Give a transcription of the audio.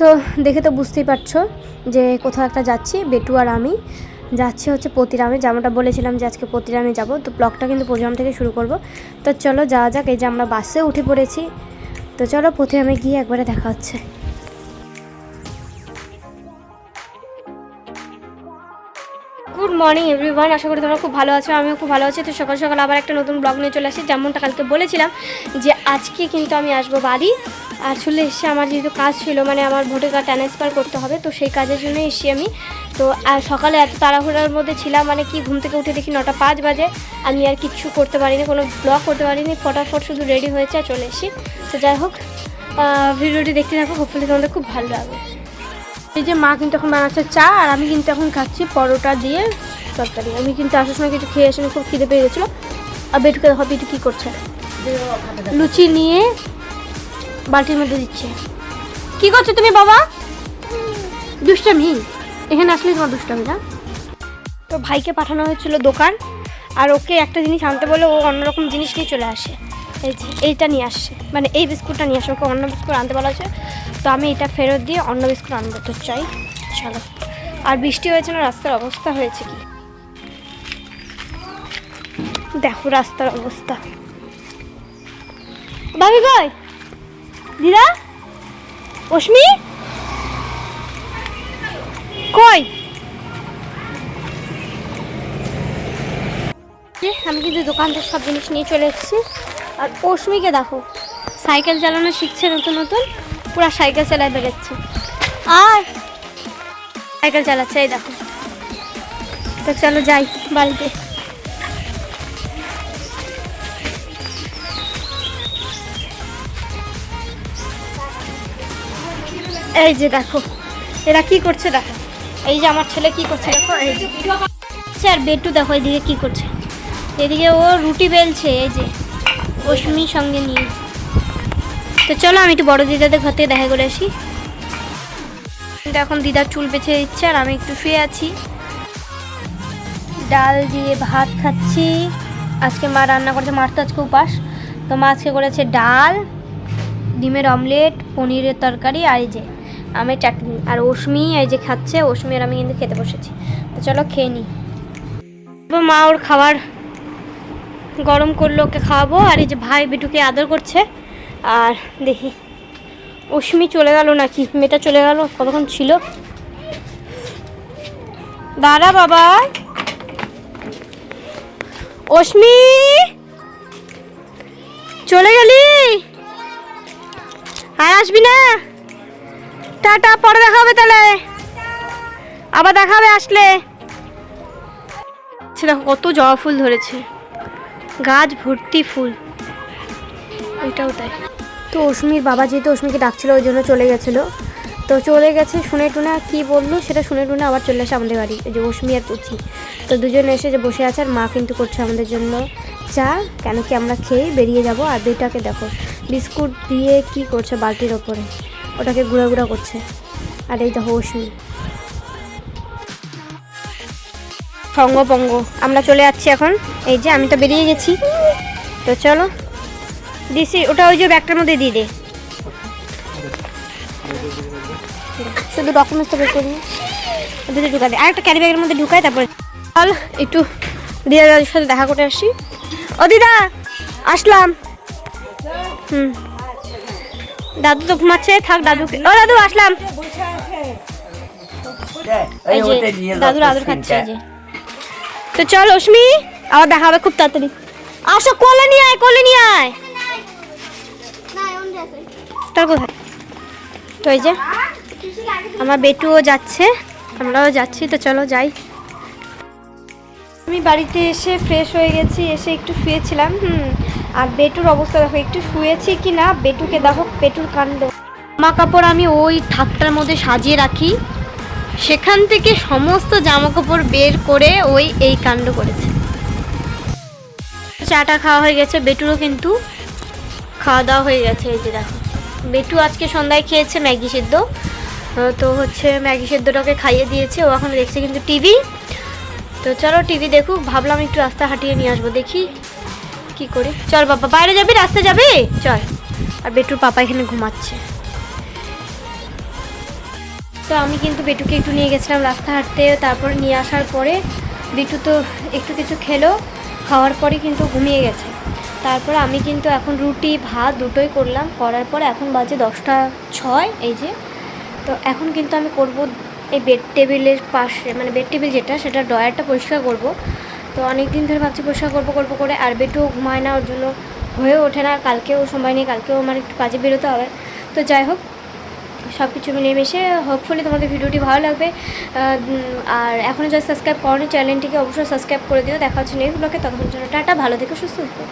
তো দেখে তো বুঝতেই পারছ যে কোথাও একটা যাচ্ছি, বেটু আর আমি। যাচ্ছি হচ্ছে পতিরামে যেমনটা বলেছিলাম যে আজকে পতিরামে যাব, তো ব্লগটা কিন্তু পতিরাম থেকে শুরু করব। তো চলো যাওয়া যাক, এই যে আমরা বাসে উঠে পড়েছি। তো চলো পতিরামে গিয়ে একবারে দেখা হচ্ছে। গুড মর্নিং এভরিওয়ান আশা করি তোমরা খুব ভালো আছো, আমিও খুব ভালো আছি। তো সকাল সকাল আবার একটা নতুন ব্লগ নিয়ে চলে আসি। যেমনটা কালকে বলেছিলাম যে আজকে কিন্তু আমি আসব বাড়ি। আর চলে এসে আমার যেহেতু কাজ ছিল মানে আমার ভোটার কার্ড ট্রান্সফার করতে হবে তো সেই কাজের জন্য এসেছি আমি। তো আর সকালে এত তাড়াহুড়ার মধ্যে ছিলাম মানে কি ঘুম থেকে উঠে দেখি নটা পাঁচ বাজে আমি আর কিচ্ছু করতে পারিনি কোনো ব্লগ করতে পারিনি ফটাফট শুধু রেডি হয়েছে আর চলে এসেছি। তো যাই হোক ভিডিওটি দেখতে থাকো হোপফুলি তোমাদের খুব ভালো লাগবে। এই যে মা কিন্তু এখন বানাচ্ছে চা আর আমি কিন্তু এখন খাচ্ছি পরোটা দিয়ে তরকারি। আমি কিন্তু আসার সময় কিছু খেয়ে আসিনি খুব খিদে পেয়ে গেছিল। আর বেটুকে দেখো বেটু কী করছে? লুচি নিয়ে বালতির মধ্যে দিচ্ছে। কি করছ তুমি বাবা? দুষ্টামি। এখানে আসলে তোমার দুষ্টামি না? তো ভাইকে পাঠানো হয়েছিল দোকান, আর ওকে একটা জিনিস আনতে বলে ও অন্যরকম জিনিস নিয়ে চলে আসে। এই এইটা নিয়ে আসছে মানে এই বিস্কুটটা নিয়ে আসে, ওকে অন্য বিস্কুট আনতে বলা হয়েছে। তো আমি এটা ফেরত দিয়ে অন্য বিস্কুট আনব, তো চাই। চলো। আর বৃষ্টি হয়েছে না, রাস্তার অবস্থা হয়েছে কি? দেখো রাস্তার অবস্থা। ভাবি কই? দিদা অশ্মি কই? আমি কিন্তু দোকান থেকে সব জিনিস নিয়ে চলে এসেছি। আর অশ্মিকে দেখো, সাইকেল চালানো শিখছে নতুন নতুন, পুরো সাইকেল চালায় বেরোচ্ছে আর সাইকেল চালাচ্ছে, এই দেখো। তো চলো যাই বাড়িতে। এই যে দেখো, এরা কি করছে দেখো? এই যে আমার ছেলে কি করছে দেখো, এই যে। আর বেটু দেখো এদিকে কি করছে। এদিকে ও রুটি বেলছে, এই যে অশ্মির সঙ্গে নিয়ে। তো চলো আমি একটু বড় দিদাদের ঘর থেকে দেখা করে আসি। কিন্তু এখন দিদার চুল বেছে দিচ্ছে আর আমি একটু শুয়ে আছি। ডাল দিয়ে ভাত খাচ্ছি। আজকে মা রান্না করেছে, মার তো আজকে উপাস। তো মা আজকে করেছে ডাল, ডিমের অমলেট, পনিরের তরকারি আর এই যে আমের চাটনি আর অশ্মি এই যে খাচ্ছে অশ্মি আর আমি কিন্তু খেতে বসেছি। তো চলো খেয়ে নিই মা ওর খাবার গরম করল, ওকে খাওয়াবো। আর এই যে ভাই বিটুকে আদর করছে। আর দেখি অশ্মি চলে গেল নাকি? মেয়েটা চলে গেল, কতক্ষণ ছিল? দাঁড়া বাবা। অশ্মি চলে গেলি? আর আসবি না? টাটা পরে দেখা হবে তাহলে। আবার দেখা হবে আসলে। আচ্ছা, দেখো কত জবা ফুল ধরেছে। গাছ ভর্তি ফুল। ওইটাও তাই। তো অশ্মির বাবা যেহেতু অশ্মিকে ডাকছিল ওই জন্য চলে গেছিল। তো চলে গেছে শুনে টুনে কি বলল সেটা শুনে টুনে আবার চলে আসে আমাদের বাড়ি। যে অশ্মি আর পুচি। তো দুজনে এসে যে বসে আছে আর মা কিন্তু করছে আমাদের জন্য চা। কেন কি আমরা খেয়ে বেরিয়ে যাব? আর বেটাকে দেখো বিস্কুট দিয়ে কি করছে বালতির ওপরে। ওটাকে গুঁড়া গুঁড়া করছে। আর এই দেখো অশ্মি সঙ্গ পঙ্গ। আমরা চলে যাচ্ছি এখন। এই যে, আমি তো বেরিয়ে গেছি। তো চলো। দিছি, ওটা ওই যে ব্যাগটার মধ্যে দিয়ে দে। শুধু ডকুমেন্টসটা বের করি ওদের ঢুকা দে। আর একটা ক্যারি ব্যাগের মধ্যে ঢুকায়, তারপরে চল, একটু দিদা দাদুর সাথে দেখা করে আসি। ও দিদা, আসলাম। হুম। দাদু তো ঘুমাচ্ছে, থাক দাদুকে ও দাদু, আসলাম। দাদুর আদর খাচ্ছে তো চল অশ্মি আবার দেখা হবে খুব তাড়াতাড়ি। আসো, কোলে নিয়ে আয়, কোলে নিয়ে আয়। তার কোথায়? তো এই যে, আমার বেটুও যাচ্ছে, আমরাও যাচ্ছি, তো চলো যাই। আমি বাড়িতে এসে ফ্রেশ হয়ে গেছি, এসে একটু শুয়েছিলাম, হুম। আর বেটুর অবস্থা দেখো, একটু শুয়েছি কি না? বেটুকে দেখো বেটুর কাণ্ড। জামা কাপড় আমি ওই থাকটার মধ্যে সাজিয়ে রাখি। সেখান থেকে সমস্ত জামা কাপড় বের করে ওই এই কাণ্ড করেছে। চাটা খাওয়া হয়ে গেছে, বেটুরও কিন্তু খাওয়া দাওয়া হয়ে গেছে, এই যে দেখো। বেটু আজকে সন্ধ্যায় খেয়েছে ম্যাগি সেদ্ধ। তো হচ্ছে ম্যাগি সেদ্ধটাকে খাইয়ে দিয়েছে, ও এখন দেখছে কিন্তু টিভি। তো চলো টিভি দেখুক, ভাবলাম একটু রাস্তা হাঁটিয়ে নিয়ে আসব, দেখি কি করি? চল বাবা, বাইরে যাবি? রাস্তায় যাবি? চল। আর বেটুর পাপা এখানে ঘুমাচ্ছে। তো আমি কিন্তু বেটুকে একটু নিয়ে গেছিলাম রাস্তা হাঁটতে। তারপরে নিয়ে আসার পরে বিটু তো একটু কিছু খেলো। খাওয়ার পরে কিন্তু ঘুমিয়ে গেছে। তারপর আমি কিন্তু এখন রুটি, ভাত দুটোই করলাম। করার পরে এখন বাজে দশটা ছয়, এই যে। তো এখন কিন্তু আমি করব এই বেড টেবিলের পাশে মানে বেড টেবিল যেটা, সেটা ডয়ারটা পরিষ্কার করব। তো অনেক দিন ধরে ভাবছি পরিষ্কার করব করব করে, আর বেটুও ঘুমায় না, ওর জন্য হয়ে ওঠে না, কালকেও সময় নেই, কালকেও আমার একটু কাজে বেরোতে হবে। তো যাই হোক সব কিছু মিলেমিশে হোপফুলি তোমাদের ভিডিওটি ভালো লাগবে। আর এখনও যারা সাবস্ক্রাইব করনি চ্যানেলটিকে অবশ্যই সাবস্ক্রাইব করে দিও। দেখা হচ্ছে নেক্সট ব্লগে তখন জন্য টাটা, ভালো থেকে, সুস্থ থেকো।